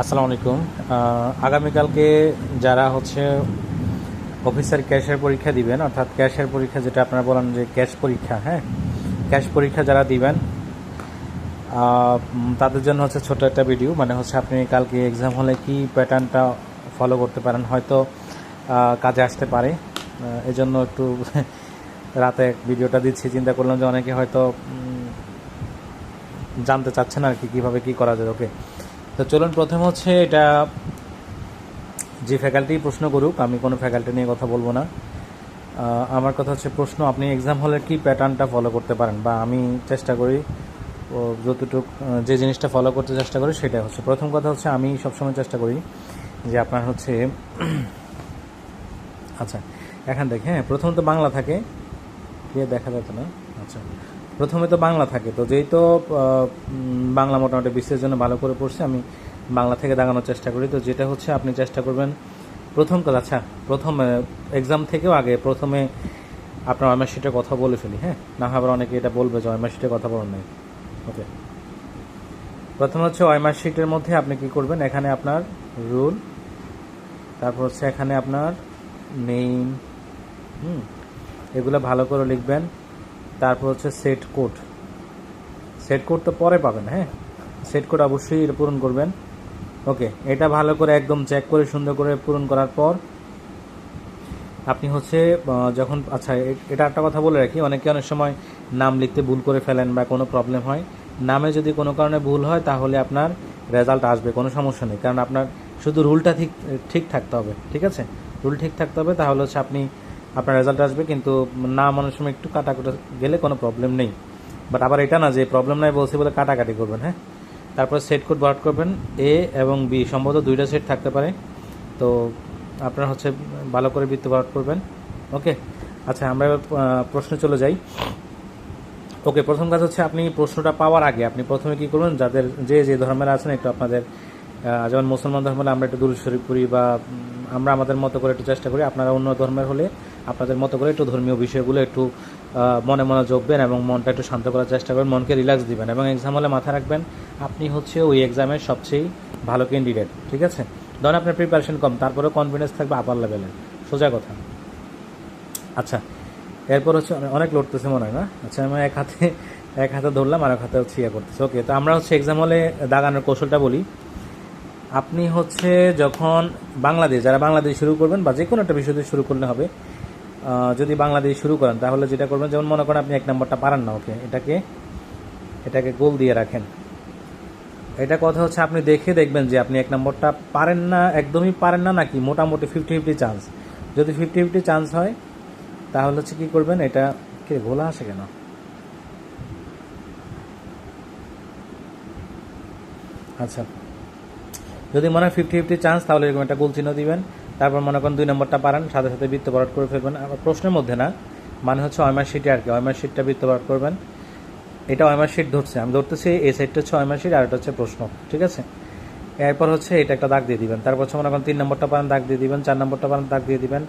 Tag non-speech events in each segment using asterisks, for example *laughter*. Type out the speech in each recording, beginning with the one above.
আসসালামু আলাইকুম। আগামীকালকে যারা হচ্ছে অফিসার ক্যাশের পরীক্ষা দিবেন, অর্থাৎ ক্যাশের পরীক্ষা যেটা আপনারা বলেন যে ক্যাশ পরীক্ষা হ্যাঁ? ক্যাশ পরীক্ষা যারা দিবেন তাদের জন্য হচ্ছে ছোট একটা ভিডিও মানে হচ্ছে আপনি কালকে এক্সাম হলে কি প্যাটার্নটা ফলো করতে পারেন, হয়তো কাজে আসতে পারে। এজন্য একটু *laughs* রাতে ভিডিওটা দিচ্ছি, চিন্তা করলাম যে অনেকে হয়তো জানতে চাচ্ছেন আর কি কীভাবে কী করা যায় ওকে তো চলুন, প্রথম হচ্ছে এটা যে ফ্যাকাল্টি প্রশ্ন করুক, আমি কোনো ফ্যাকাল্টি নিয়ে কথা বলব না। আমার কথা হচ্ছে প্রশ্ন, আপনি এক্সাম হলে কি প্যাটার্নটা ফলো করতে পারেন? বা আমি চেষ্টা করি যতটুক যে জিনিসটা ফলো করতে চেষ্টা করি সেটা হচ্ছে। প্রথম কথা হচ্ছে, আমি সবসময় চেষ্টা করি যে আপনার হচ্ছে আচ্ছা এখান থেকে হ্যাঁ প্রথম তো বাংলা থাকে, দিয়ে দেখা যেত না। আচ্ছা প্রথমে তো বাংলা থাকে, তো যেই তো বাংলা মোটামুটি বিশ্বের জন্য ভালো করে পড়ছে, আমি বাংলা থেকে দাগানোর চেষ্টা করি। তো যেটা হচ্ছে, আপনি চেষ্টা করবেন, প্রথম কাজ আচ্ছা প্রথম এক্সাম থেকেও আগে প্রথমে আপনার অয়মার্কশিটের কথা বলে ফেলি হ্যাঁ? না আবার অনেকে এটা বলবে যে অয়মার্কশিটের কথা বলেন নাই। ওকে প্রথম হচ্ছে অয়মার্কশিটের মধ্যে আপনি কি করবেন, এখানে আপনার রুল তারপর হচ্ছে এখানে আপনার নেম হুম, এগুলো ভালো করে লিখবেন। তারপর হচ্ছে সেট কোড সেট কোড তো পরে পাবেন হ্যাঁ? সেট কোড অবশ্যই পূরণ করবেন। ওকে এটা ভালো করে একদম চেক করে সুন্দর করে পূরণ করার পর আপনি হচ্ছে যখন আচ্ছা এটা একটা কথা বলে রাখি, অনেকে অনেক সময় নাম লিখতে ভুল করে ফেলেন বা কোনো প্রবলেম হয়। নামে যদি কোনো কারণে ভুল হয়, তাহলে আপনার রেজাল্ট আসবে, কোনো সমস্যা নেই। কারণ আপনার শুধু রুলটা ঠিক ঠিক থাকতে হবে, ঠিক আছে? রুল ঠিক থাকতে হবে, তাহলে হচ্ছে আপনি আপনার রেজাল্ট আসবে, কিন্তু নাম অনেক সময় একটু কাটাকুটা গেলে কোনো প্রবলেম নেই। বাট আবার এটা না যে প্রবলেম নাই বলছি বলে কাটাকাটি করবেন হ্যাঁ? তারপর সেট কোড বরাদ করবেন এ এবং বি সম্ভবত দুইটা সেট থাকতে পারে। তো আপনার হচ্ছে ভালো করে বৃত্ত বরাদ করবেন। ওকে আচ্ছা আমরা এবার প্রশ্নে চলে যাই। ওকে প্রথম কাজ হচ্ছে আপনি প্রশ্নটা পাওয়ার আগে আপনি প্রথমে কি করবেন? যাদের যে যে ধর্মের আছেন একটু আপনাদের যেমন মুসলমান ধর্মের আমরা একটু দূর শরীফ করি বা আমরা আমাদের মতো করে একটু চেষ্টা করি, আপনারা অন্য ধর্মের হলে আপনাদের মতো করে একটু ধর্মীয় বিষয়গুলো একটু মনে মনে যোগবেন এবং মনটা একটু শান্ত করার চেষ্টা করবেন মনকে রিল্যাক্স দিবেন এবং এক্সাম হলে মাথায় রাখবেন। আপনি হচ্ছে ওই এক্সামের সবচেয়ে ভালো ক্যান্ডিডেট ঠিক আছে? ধরেন আপনার প্রিপারেশন কম, তারপরেও কনফিডেন্স থাকবে আপার লেভেলে সোজা কথা। আচ্ছা এরপর হচ্ছে অনেক লড়তেছে মনে হয় না? আচ্ছা আমি এক হাতে এক হাতে ধরলাম আর এক হাতে হচ্ছে ইয়ে করতেছে। ওকে তো আমরা হচ্ছে এক্সাম হলে দাগানোর কৌশলটা বলি। আপনি হচ্ছে যখন বাংলাদেশ, যারা বাংলাদেশ শুরু করবেন বা যে কোনো একটা বিষয় দিয়ে শুরু করলে হবে যদি বাংলাদেশ শুরু করেন, তাহলে যেটা করবেন, যেমন মনে করেন আপনি এক নম্বরটা পারেন না, ওকে, এটাকে এটাকে গোল দিয়ে রাখেন। এটা কথা হচ্ছে আপনি দেখে দেখবেন যে আপনি এক নম্বরটা পারেন না, একদমই পারেন না, নাকি মোটামুটি ফিফটি ফিফটি চান্স যদি ফিফটি ফিফটি চান্স হয়, তাহলে হচ্ছে কী করবেন, এটা কে, গোলা আসে কেন? আচ্ছা। যদি মনে হয় ফিফটি ফিফটি চান্স তাহলে এরকম একটা গোল চিহ্ন দিবেন। তারপর মনে করেন দুই নম্বরটা পারেন, সাথে সাথে বৃত্ত ভরাট করে ফেলবেন। আবার প্রশ্নের মধ্যে না মানে হচ্ছে অয়মার শিটে আর কি, অয়মার শিটটা বৃত্ত ভরাট করবেন। এটা অয়মার শিট ধরছে, আমি ধরতেছি এই সাইডটা হচ্ছে অয়মার শিট আর এটা হচ্ছে প্রশ্ন, ঠিক আছে? এরপর হচ্ছে এটা একটা দাগ দিয়ে দিবেন। তারপর হচ্ছে মনে করেন তিন নম্বরটা পারেন, দাগ দিয়ে দিবেন, চার নম্বরটা পারেন, দাগ দিয়ে দিবেন,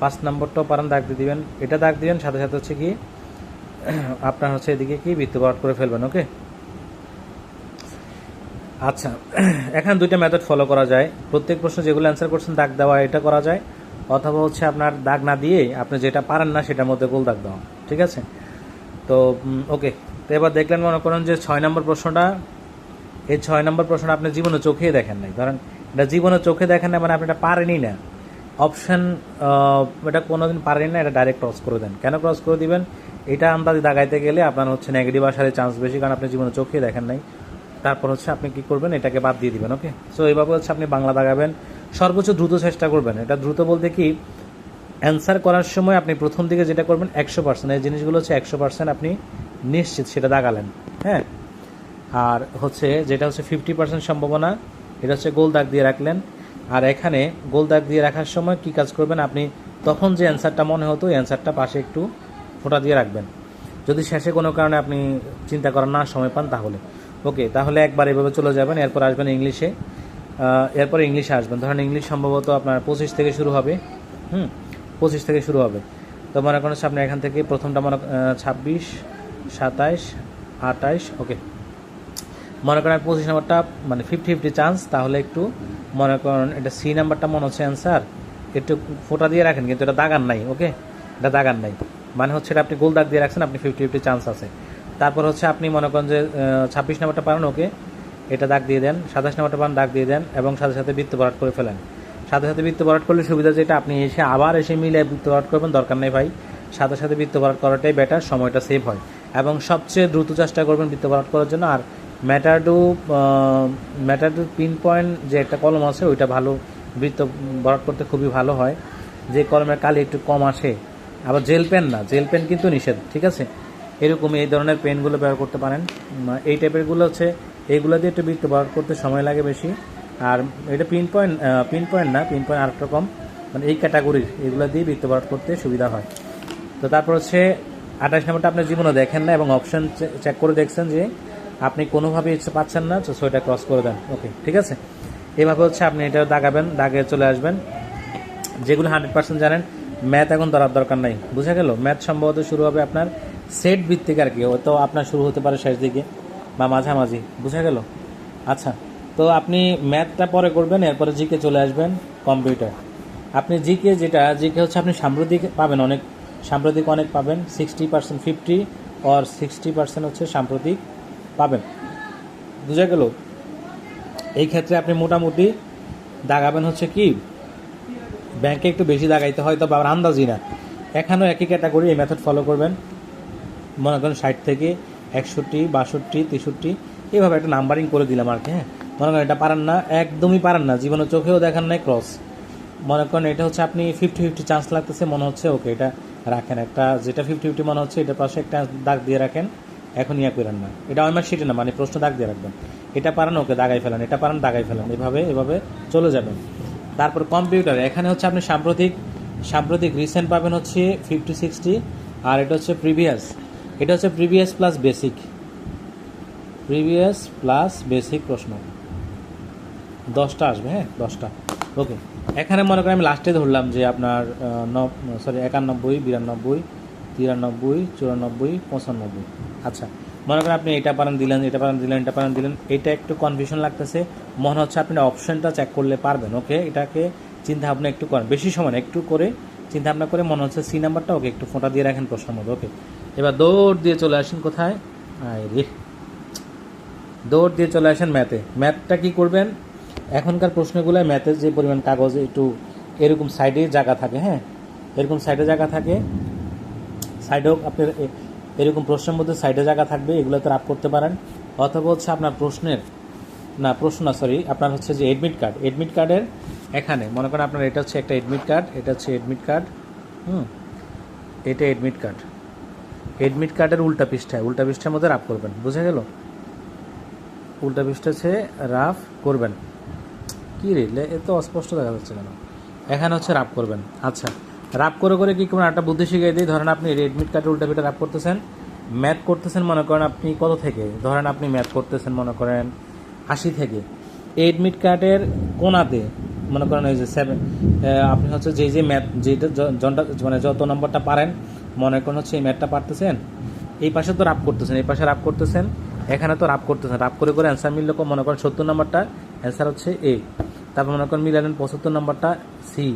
পাঁচ নম্বরটাও পারেন, দাগ দিয়ে দিবেন। এটা দাগ দিবেন, সাথে সাথে হচ্ছে কি, আপনার হচ্ছে এদিকে কি, বৃত্ত ভরাট করে ফেলবেন ওকে আচ্ছা এখানে দুইটা মেথড ফলো করা যায়। প্রত্যেক প্রশ্ন যেগুলো অ্যান্সার করছেন, দাগ দেওয়া, এটা করা যায়। অথবা হচ্ছে আপনার দাগ না দিয়ে আপনি যেটা পারেন না, সেটার মধ্যে গোল দাগ দেওয়া। ঠিক আছে? তো ওকে তো এবার দেখলেন মনে করেন যে ছয় নম্বর প্রশ্নটা, এই ছয় নম্বর প্রশ্নটা আপনি জীবনে চোখেই দেখেন নাই। ধরেন, এটা জীবনে চোখে দেখেন না মানে আপনি এটা পারেনই না। অপশান এটা কোনো দিন পারেন না, এটা ডাইরেক্ট ক্রস করে দেন। কেন ক্রস করে দিবেন? এটা আন্দাজে দাগাইতে গেলে আপনার হচ্ছে নেগেটিভ আসার চান্স বেশি, কারণ আপনি জীবনে চোখেই দেখেন নাই। তারপর হচ্ছে আপনি কি করবেন, এটাকে বাদ দিয়ে দিবেন ওকে সো এইভাবে হচ্ছে আপনি বাংলা দাগাবেন সর্বোচ্চ দ্রুত চেষ্টা করবেন। এটা দ্রুত বলতে কি অ্যান্সার করার সময় আপনি প্রথম দিকে যেটা করবেন, একশো পার্সেন্ট এই জিনিসগুলো হচ্ছে একশো পার্সেন্ট আপনি নিশ্চিত সেটা দাগালেন হ্যাঁ? আর হচ্ছে যেটা হচ্ছে ফিফটি পার্সেন্ট সম্ভাবনা, এটা হচ্ছে গোল দাগ দিয়ে রাখলেন। আর এখানে গোল দাগ দিয়ে রাখার সময় কি কাজ করবেন, আপনি তখন যে অ্যান্সারটা মনে হতো, এই অ্যান্সারটা পাশে একটু ফোঁটা দিয়ে রাখবেন। যদি শেষে কোনো কারণে আপনি চিন্তা করার না সময় পান, তাহলে। ওকে, তাহলে একবার এভাবে চলে যাবেন, এরপর আসবেন ইংলিশে। এরপর ইংলিশে আসবেন। ধরেন ইংলিশ সম্ভবত আপনার পঁচিশ থেকে শুরু হবে। হুম, পঁচিশ থেকে শুরু হবে। তো মনে করেন আপনি এখান থেকে প্রথমটা মনে ছাব্বিশ, সাতাইশ আটাইশ ওকে। মনে করেন পঁচিশ নাম্বারটা মানে ফিফটি ফিফটি চান্স তাহলে একটু মনে করেন এটা সি নাম্বারটা মনে হচ্ছে অ্যান্সার একটু ফোটা দিয়ে রাখেন, কিন্তু এটা দাগান নাই, ওকে? এটা দাগান নাই। মানে হচ্ছে এটা আপনি গোল দাগ দিয়ে রাখছেন, আপনি ফিফটি ফিফটি চান্স আছে। তারপর হচ্ছে আপনি মনে করেন যে ছাব্বিশ নাম্বারটা পারেন, ওকে। এটা দাগ দিয়ে দেন, সাতাশ নাম্বারটা পান দাগ দিয়ে দেন, এবং সাথে সাথে বৃত্ত ভরাট করে ফেলেন। সাথে সাথে বৃত্ত ভরাট করলে সুবিধা যেটা, আপনি এসে আবার এসে মিলে বৃত্ত ভরাট করবেন, দরকার নেই ভাই। সাথে সাথে বৃত্ত ভরাট করাটাই বেটার সময়টা সেভ হয়। এবং সবচেয়ে দ্রুত চেষ্টা করবেন বৃত্ত ভরাট করার জন্য, আর ম্যাটারডু ম্যাটারডু পিন পয়েন্ট যে একটা কলম আছে, ওইটা ভালো, বৃত্ত ভরাট করতে খুবই ভালো হয়। যে কলমের কালি একটু কম আসে। আবার জেল পেন না জেল পেন কিন্তু নিষেধ, ঠিক আছে? এরকম এই ধরনের পেনগুলো ব্যবহার করতে পারেন। এই টাইপেরগুলো হচ্ছে এইগুলো দিয়ে একটু বৃত্ত ব্যবহার করতে সময় লাগে বেশি। আর এটা পিন পয়েন্ট পিন পয়েন্ট না পিন পয়েন্ট আরেকটা কম। মানে এই ক্যাটাগরির এগুলো দিয়ে বৃত্ত ব্যবহার করতে সুবিধা হয়। তো তারপর হচ্ছে, আঠাশ নাম্বারটা আপনি জীবনে দেখেন না এবং অপশন চেক করে দেখছেন যে আপনি কোনোভাবে ইচ্ছে পাচ্ছেন না, তো সেটা ক্রস করে দেন। ওকে ঠিক আছে? এভাবে হচ্ছে আপনি এটা দাগাবেন দাগে চলে আসবেন। যেগুলো হান্ড্রেড পার্সেন্ট জানেন ম্যাথ এখন ধরার দরকার নাই। বুঝা গেল? ম্যাথ সম্ভবত শুরু হবে আপনার সেট ভিত্তিক আর কি। হয়তো আপনার শুরু হতে পারে শেষ দিকে বা মাঝামাঝি। বুঝা গেল? আচ্ছা তো আপনি ম্যাথটা পরে করবেন, এরপরে জিকে চলে আসবেন কম্পিউটার। আপনি জিকে যেটা জিকে হচ্ছে আপনি সাম্প্রতিক পাবেন অনেক, সাম্প্রতিক অনেক পাবেন sixty percent fifty or sixty percent হচ্ছে সাম্প্রতিক পাবেন। বুঝা গেল? এই ক্ষেত্রে আপনি মোটামুটি দাগাবেন হচ্ছে কি, ব্যাংকে একটু বেশি দাগাইতে হয়, তবে আবার আন্দাজি না। এখানেও একই ক্যাটাগরি এই মেথড ফলো করবেন। মনে করেন ষাট থেকে একষট্টি, বাষট্টি, তেষট্টি এইভাবে একটা নাম্বারিং করে দিলাম আর কি হ্যাঁ? মনে করেন এটা পারেন না, একদমই পারেন না, জীবনে চোখেও দেখান নাই ক্রস মনে করেন এটা হচ্ছে আপনি ফিফটি ফিফটি চান্স লাগতেছে, মনে হচ্ছে ওকে এটা রাখেন। একটা যেটা ফিফটি ফিফটি মনে হচ্ছে, এটা পাশে একটা দাগ দিয়ে রাখেন, এখন ইয়া করেন না। এটা আমার শিটে না মানে প্রশ্ন দাগ দিয়ে রাখবেন। এটা পারেন ওকে দাগাই ফেলেন, এটা পারেন, দাগাই ফেলেন, এভাবে এভাবে চলে যাবেন। তারপর কম্পিউটার এখানে হচ্ছে আপনি সাম্প্রতিক সাম্প্রতিক রিসেন্ট পাবেন হচ্ছে ফিফটি সিক্সটি আর এটা হচ্ছে প্রিভিয়াস এটা হচ্ছে previous plus basic previous plus basic প্রশ্ন। দশটা আসবে হ্যাঁ? দশটা। ওকে এখানে মনে করেন আমি লাস্টে ধরলাম যে আপনার ন সরি একানব্বই, বিরানব্বই, তিরানব্বই, চুরানব্বই, পঁচানব্বই। আচ্ছা মনে করেন আপনি এটা পারেন, দিলেন, এটা পারেন, দিলেন, এটা পারেন, দিলেন। এটা একটু কনফিউশন লাগতেছে। মনে হচ্ছে আপনি অপশনটা চেক করলে পারবেন ওকে এটাকে চিন্তা ভাবনা একটু করেন। বেশি সময় একটু করে চিন্তা ভাবনা করে মনে হচ্ছে সি নাম্বারটা ওকে একটু ফোঁটা দিয়ে রাখেন প্রশ্নের মধ্যে ওকে এবার দৌড় দিয়ে চলে আসেন কোথায়? রে। দৌড় দিয়ে চলে আসেন ম্যাথে। ম্যাথটা কি করবেন? এখনকার প্রশ্নগুলোয় ম্যাথের যে পরিমাণ কাগজ, একটু এরকম সাইডে জায়গা থাকে হ্যাঁ? এরকম সাইডে জায়গা থাকে। সাইডেও আপনার এরকম প্রশ্নের মধ্যে সাইডে জায়গা থাকবে, এগুলোতে রাপ করতে পারেন। অথবা হচ্ছে আপনার প্রশ্নের, না, প্রশ্ন না সরি আপনার হচ্ছে যে এডমিট কার্ড এডমিট কার্ডের এখানে, মনে করেন আপনার এটা হচ্ছে একটা এডমিট কার্ড এটা হচ্ছে এডমিট কার্ড হুম, এটা এডমিট কার্ড এডমিট কার্ডের উল্টা পৃষ্ঠায় উল্টা পৃষ্ঠার মধ্যে রাপ করবেন, বুঝে গেল? উল্টা পৃষ্ঠা হচ্ছে রাফ করবেন। কি রে, লে- এ তো অস্পষ্ট দেখা যাচ্ছে কেন? এখানে হচ্ছে রাফ করবেন। আচ্ছা রাফ করে করে কি করবেন একটা বুদ্ধি শিখিয়ে দিই? ধরেন আপনি এডমিট কার্ডের উল্টা পিঠে রাপ করতেছেন ম্যাথ করতেছেন, মনে করেন আপনি কত থেকে? ধরেন আপনি ম্যাথ করতেছেন, মনে করেন আশি থেকে। এডমিট কার্ডের কোনাতে মনে করেন ওই যে সেভেন আপনি হচ্ছে যে যে ম্যাথ যেটা জনটা মানে যত নম্বরটা পারেন মনে করেন হচ্ছে এই ম্যাথটা পারতেছেন? এই পাশে তো রাপ করতেছেন, এই পাশে রাপ করতেছেন, এখানে তো রাপ করতেছেন। রাপ করে করে অ্যান্সার মিললে মনে করেন সত্তর নম্বরটা অ্যান্সার হচ্ছে এ তারপর মনে করেন মিলালেন পঁচাত্তর নম্বরটা সি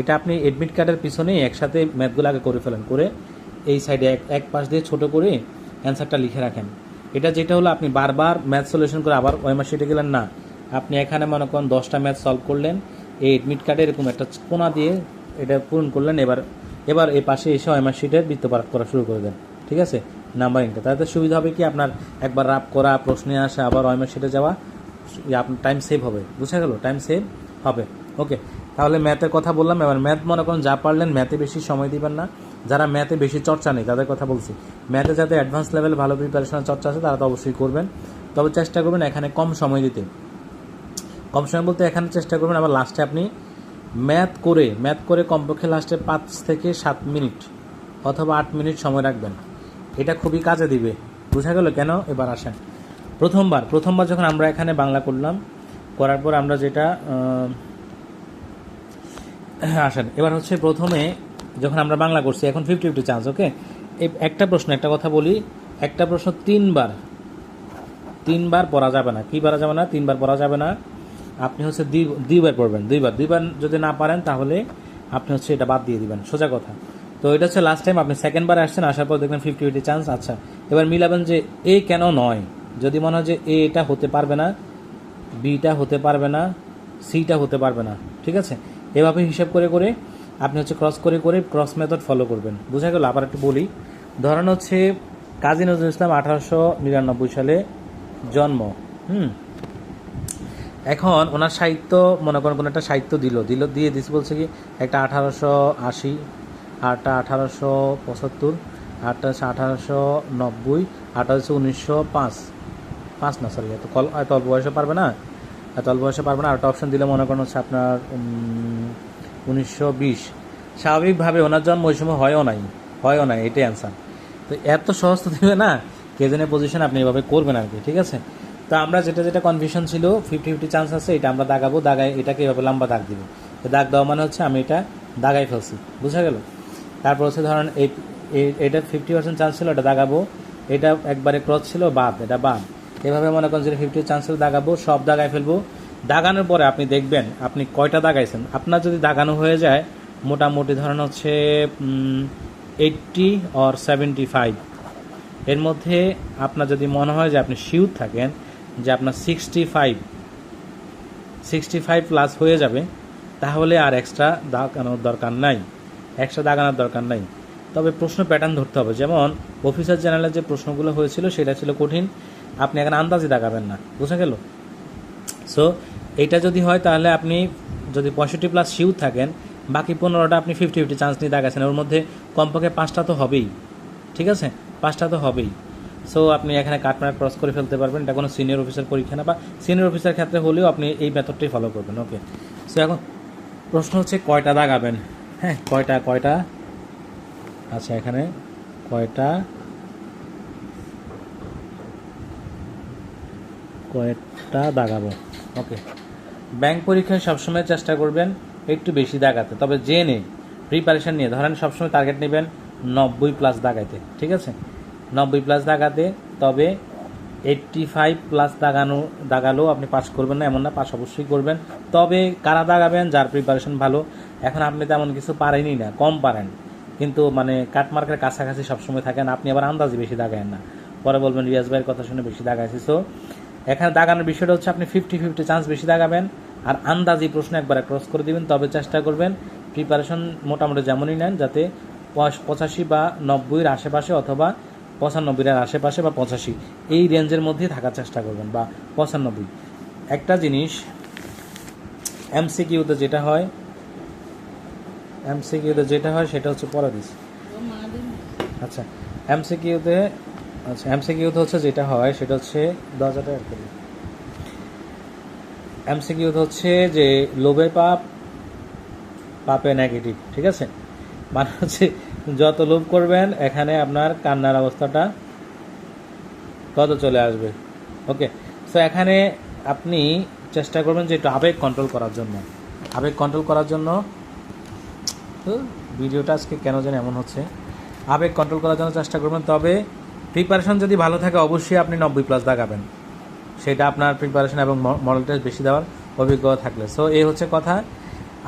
এটা আপনি এডমিট কার্ডের পিছনেই একসাথে ম্যাথগুলো আগে করে ফেলেন, করে এই সাইডে এক এক পাশ দিয়ে ছোট করে অ্যান্সারটা লিখে রাখেন। এটা যেটা হলো আপনি বারবার ম্যাথ সলিউশন করে আবার ওই মাসিটে গেলেন না। আপনি এখানে মনে করেন দশটা ম্যাথ সলভ করলেন, এই এডমিট কার্ডে এরকম একটা কোনা দিয়ে এটা পূরণ করলেন, এবার এবার এই পাশে এসে ওএমআর শিটের বৃত্ত করা শুরু করে দেন, ঠিক আছে? নাম্বারিংটা তাতে সুবিধা হবে কি আপনার একবার রাপ করা, প্রশ্নে আসা, আবার ওএমআর শিটে যাওয়া আপনার টাইম সেভ হবে। বুঝা গেল? টাইম সেভ হবে। ওকে তাহলে ম্যাথের কথা বললাম। এবার ম্যাথ মনে করেন, যা পারলেন ম্যাথে বেশি সময় দিবেন না। যারা ম্যাথে বেশি চর্চা নেই, তাদের কথা বলছি। ম্যাথে যাতে অ্যাডভান্স লেভেল ভালো প্রিপারেশনের চর্চা আছে, তারা তো অবশ্যই করবেন। তবে চেষ্টা করবেন এখানে কম সময় দিতে। কম সময় বলতে এখানে চেষ্টা করবেন, আবার লাস্টে আপনি ম্যাথ করে ম্যাথ করে কমপক্ষে লাস্টে পাঁচ থেকে সাত মিনিট অথবা আট মিনিট সময় রাখবেন। এটা খুবই কাজে দিবে। বোঝা গেল কেন? এবার আসেন। প্রথমবার প্রথমবার যখন আমরা এখানে বাংলা করলাম, করার পর আমরা যেটা আসেন, এবার হচ্ছে প্রথমে যখন আমরা বাংলা করছি, এখন ফিফটি ফিফটি চান্স ওকে একটা প্রশ্ন, একটা কথা বলি, একটা প্রশ্ন তিনবার তিনবার পড়া যাবে না। কি পড়া যাবে না? তিনবার পড়া যাবে না। আপনি হচ্ছে দুই- দুইবার পড়বেন, দুইবার। দুইবার যদি না পারেন, তাহলে আপনি হচ্ছে এটা বাদ দিয়ে দিবেন। সোজা কথা। তো এটা হচ্ছে লাস্ট টাইম আপনি সেকেন্ড বার আসছেন, আসার পর দেখবেন ফিফটি ফিফটি চান্স আচ্ছা। এবার মিলাবেন যে এ কেন নয়? যদি মনে হয় যে এ এটা হতে পারবে না বিটা হতে পারবে না সিটা হতে পারবে না, ঠিক আছে? এভাবে হিসাব করে করে আপনি হচ্ছে ক্রস করে করে ক্রস মেথড ফলো করবেন। বোঝা গেল? আবার একটু বলি। ধরেন হচ্ছে কাজী নজরুল ইসলাম আঠারোশো নিরানব্বই সালে জন্ম, হুম? এখন ওনার সাহিত্য, মনে করেন কোনো একটা সাহিত্য দিল। দিল, দিয়ে দিস বলছে কি, একটা আঠারোশো আশি, আটটা আঠারোশো পঁচাত্তর, আটটা হচ্ছে আঠারোশো নব্বই, আটটা হচ্ছে উনিশশো পাঁচ। পাঁচ না সরি এত কল এত অল্প বয়সে পারবে না? এত অল্প বয়সে পারবে না? আর একটা অপশন দিলে মনে করেন হচ্ছে আপনার উনিশশো বিশ। স্বাভাবিকভাবে ওনার জন্ম ওই সময় হয়ও নাই হয়ও নাই, এটাই অ্যান্সার তো এত সহজ তো দেবে না, কে কেজনের পজিশন আপনি এভাবে করবেন আর কি, ঠিক আছে? তো আমরা যেটা যেটা কনফিউশন ছিল ফিফটি ফিফটি চান্স আছে, এটা আমরা দাগাবো, দাগায় এটাকে এভাবে লম্বা দাগ দিব। তো দাগ দেওয়া মানে হচ্ছে আমি এটা দাগাই ফেলছি, বুঝা গেল? তারপর হচ্ছে ধরেন এই- এটা ফিফটি পার্সেন্ট চান্স ছিল, এটা দাগাবো। এটা একবারে ক্রস ছিল, বাদ, এটা বাদ। এভাবে মনে করেন যে ফিফটি চান্স ছিল, দাগাবো, সব দাগায় ফেলব। দাগানোর পরে আপনি দেখবেন, আপনি কয়টা দাগাইছেন? আপনার যদি দাগানো হয়ে যায়, মোটামুটি ধরেন হচ্ছে এইটটি অর সেভেন্টি ফাইভ এর মধ্যে আপনার যদি মনে হয় যে আপনি শিউর থাকেন যে আপনার sixty five sixty five plus হয়ে যাবে, তাহলে আর এক্সট্রা দাগানোর দরকার নাই। এক্সট্রা দাগানোর দরকার নাই। তবে প্রশ্ন প্যাটার্ন ধরতে হবে। যেমন অফিসার জেনারেলের যে প্রশ্নগুলো হয়েছিল, সেটা ছিল কঠিন। আপনি এখন আন্দাজে দাগাবেন না। বুঝা গেল? সো এটা যদি হয়, তাহলে আপনি যদি পঁয়ষট্টি প্লাস শিউ থাকেন, বাকি পনেরোটা আপনি ফিফটি ফিফটি চান্স নিয়ে দেখাচ্ছেন ওর মধ্যে কমপক্ষে পাঁচটা তো হবেই। ঠিক আছে? পাঁচটা তো হবেই। সো আপনি এখানে কাটমার্ক ক্রস করে ফেলতে পারবেন। এটা কোনো সিনিয়র অফিসার পরীক্ষা না, বা সিনিয়র অফিসার ক্ষেত্রে হলেও আপনি এই মেথডটাই ফলো করবেন। ওকে সো এখন প্রশ্ন হচ্ছে, কয়টা দাগাবেন হ্যাঁ কয়টা কয়টা? আচ্ছা এখানে কয়টা? কয়েকটা দাগাবো ওকে ব্যাংক পরীক্ষায় সবসময় চেষ্টা করবেন একটু বেশি দাগাতে তবে জেনে প্রিপারেশন নিয়ে, ধরেন সবসময় টার্গেট নেবেন নব্বই প্লাস দাগাইতে ঠিক আছে? নব্বই প্লাস দাগাতে, তবে এইটটি ফাইভ প্লাস দাগানো, দাগালেও আপনি পাস করবেন না, এমন না পাস অবশ্যই করবেন। তবে কারা দাগাবেন, যার প্রিপারেশন ভালো, এখন আপনি তেমন কিছু পারেনই না, কম পারেন। কিন্তু মানে কাটমার্কের কাছাকাছি সবসময় থাকেন, আপনি আবার আন্দাজে বেশি দাগায়েন না। পরে বলবেন, রিয়াজ ভাইয়ের কথা শুনে বেশি দাগাইছি। সো এখানে দাগানোর বিষয়টা হচ্ছে, আপনি ফিফটি ফিফটি চান্স বেশি দাগাবেন, আর আন্দাজি প্রশ্ন একবারে ক্রস করে দিবেন, তবে চেষ্টা করবেন প্রিপারেশন মোটামুটি যেমনই নেন, যাতে পঁচ- পঁচাশি বা নব্বইয়ের আশেপাশে অথবা পঁচানব্বইয়ের আশেপাশে বা পঁচাশি, এই রেঞ্জের মধ্যেই থাকার চেষ্টা করবেন, বা পঁচানব্বই। একটা জিনিস এমসিকিউতে যেটা হয় এমসিকিউতে যেটা হয় সেটা হচ্ছে পরে দিস আচ্ছা এমসিকিউতে আচ্ছা এমসিকিউতে হচ্ছে যেটা হয়, সেটা হচ্ছে দশ হাজার টাকা করে এমসিকিউতে হচ্ছে যে লোভে পাপ, পাপে নেগেটিভ ঠিক আছে? মানে হচ্ছে যত লোভ করবেন, এখানে আপনার কান্নার অবস্থাটা তত চলে আসবে? ওকে সো এখানে আপনি চেষ্টা করবেন যে একটু আবেগ কন্ট্রোল করার জন্য। আবেগ কন্ট্রোল করার জন্য ভিডিওটা আজকে কেন যেন এমন হচ্ছে? আবেগ কন্ট্রোল করার জন্য চেষ্টা করবেন, তবে প্রিপারেশন যদি ভালো থাকে, অবশ্যই আপনি নব্বই প্লাস দাগাবেন। সেটা আপনার প্রিপারেশন এবং মডেল টেস্ট বেশি দেওয়ার অভিজ্ঞতা থাকলে। সো এই হচ্ছে কথা।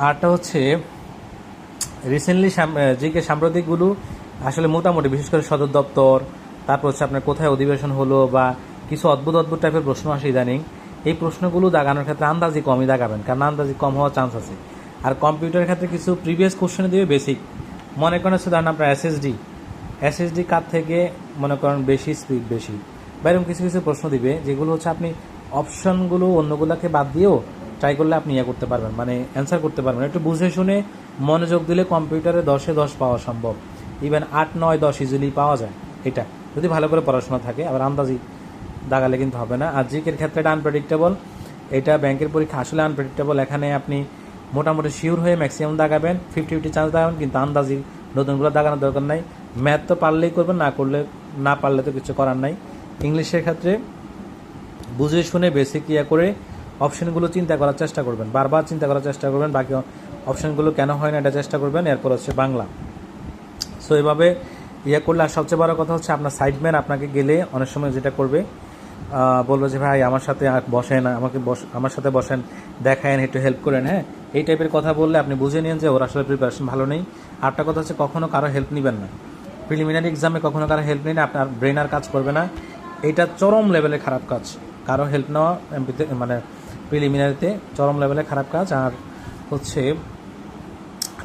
আরটা হচ্ছে রিসেন্টলি জিকে সাম্প্রতিকগুলো আসলে মোটামুটি, বিশেষ করে সদর দপ্তর, তারপর হচ্ছে আপনার কোথায় অধিবেশন হলো বা কিছু অদ্ভুত অদ্ভুত টাইপের প্রশ্ন আসে ইদানিং, এই প্রশ্নগুলো দাগানোর ক্ষেত্রে আন্দাজি কমই দাগাবেন, কারণ আন্দাজি কম হওয়ার চান্স আছে। আর কম্পিউটারের ক্ষেত্রে কিছু প্রিভিয়াস কোশ্চেনে দিবে বেসিক মনে করেন হচ্ছে ধরেন আপনার এসএসডি এসএসডি কার থেকে মনে করেন বেশি স্পিড বেশি? বা এরকম কিছু কিছু প্রশ্ন দিবে, যেগুলো হচ্ছে আপনি অপশনগুলো অন্যগুলোকে বাদ দিয়েও ট্রাই করলে আপনি ইয়ে করতে পারবেন মানে অ্যান্সার করতে পারবেন। একটু বুঝে শুনে মনোযোগ দিলে কম্পিউটারে দশে দশ পাওয়া সম্ভব। ইভেন আট, নয়, দশ ইজিলি পাওয়া যায়। এটা। যদি ভালো করে পড়াশোনা থাকে, আবার আন্দাজি দাগালে কিন্তু হবে না। আর জিকের ক্ষেত্রে এটা আনপ্রেডিক্টেবল এটা ব্যাংকের পরীক্ষা আসলে আনপ্রেডিক্টেবল এখানে আপনি মোটামুটি শিওর হয়ে ম্যাক্সিমাম দাগাবেন। ফিফটি ফিফটি চান্স দাগাবেন, কিন্তু আন্দাজি নতুনগুলো দাগানোর দরকার নাই। ম্যাথ তো পারলেই করবেন, না করলে, না পারলে তো কিছু করার নাই। ইংলিশের ক্ষেত্রে বুঝে শুনে বেসিক ইয়া করে অপশনগুলো চিন্তা করার চেষ্টা করবেন। বারবার চিন্তা করার চেষ্টা করবেন। বাকি অপশনগুলো কেন হয় না, এটা চেষ্টা করবেন। এরপর হচ্ছে বাংলা। সো এভাবে ইয়ে করলে আর সবচেয়ে বড় কথা হচ্ছে আপনার সাইডম্যান আপনাকে গেলে অনেক সময় যেটা করবে বলব যে, ভাই, আমার সাথে আর বসেন আমাকে বস- আমার সাথে বসেন, দেখায়েন, একটু হেল্প করেন। হ্যাঁ এই টাইপের কথা বললে আপনি বুঝে নিন যে, ওর আসলে প্রিপারেশন ভালো নেই। আরেকটা কথা হচ্ছে কখনও কারও হেল্প নেবেন না। প্রিলিমিনারি এক্সামে কখনো কারও হেল্প নিন আপনার ব্রেন আর কাজ করবে না। এটা চরম লেভেলে খারাপ কাজ। কারও হেল্প নেওয়া এমপিতে মানে প্রিলিমিনারিতে চরম লেভেলে খারাপ কাজ। আর হচ্ছে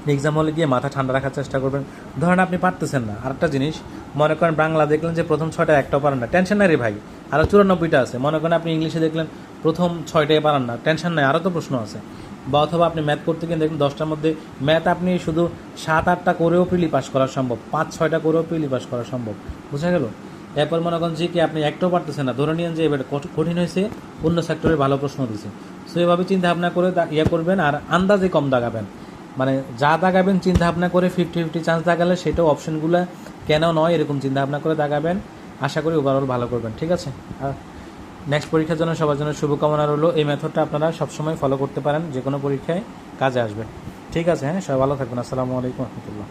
এক্সাম হলে গিয়ে মাথা ঠান্ডা রাখার চেষ্টা করবেন। ধরেন আপনি পারতেছেন না। আরেকটা জিনিস, মনে করেন বাংলা দেখলেন যে প্রথম ছয়টা একটাও পারেন না। টেনশন নাই রে ভাই। আরও চুরানব্বইটা আছে। মনে করেন আপনি ইংলিশে দেখলেন প্রথম ছয়টাই পারেন না। টেনশন নাই আরও তো প্রশ্ন আছে। বা অথবা আপনি ম্যাথ করতে গিয়ে দেখলেন দশটার মধ্যে ম্যাথ আপনি শুধু সাত, আটটা করেও প্রিলি পাস করা সম্ভব। পাঁচ, ছয়টা করেও প্রিলি পাস করা সম্ভব। বুঝা গেল? এরপর মনে করেন যে কি আপনি একটাও পারতেছেন না। ধরে নিন যে এবার কঠ- কঠিন হয়েছে, অন্য সেক্টরে ভালো প্রশ্ন দিছে। সো এভাবে চিন্তা ভাবনা করে ইয়ে করবেন আর আন্দাজে কম দাগাবেন। মানে যা দাগাবেন চিন্তা ভাবনা করে ফিফটি ফিফটি চান্স দাগালে সেটাও অপশনগুলো কেন নয় এরকম চিন্তা ভাবনা করে দাগাবেন আশা করি ওভারঅল ভালো করবেন, ঠিক আছে? আর নেক্সট পরীক্ষার জন্য সবার জন্য শুভকামনা রইল। এই মেথডটা আপনারা সবসময় ফলো করতে পারেন যে কোনো পরীক্ষায় কাজে আসবে ঠিক আছে হ্যাঁ? সবাই ভালো থাকবেন। আসসালামু আলাইকুম রহমতুল্লাহ।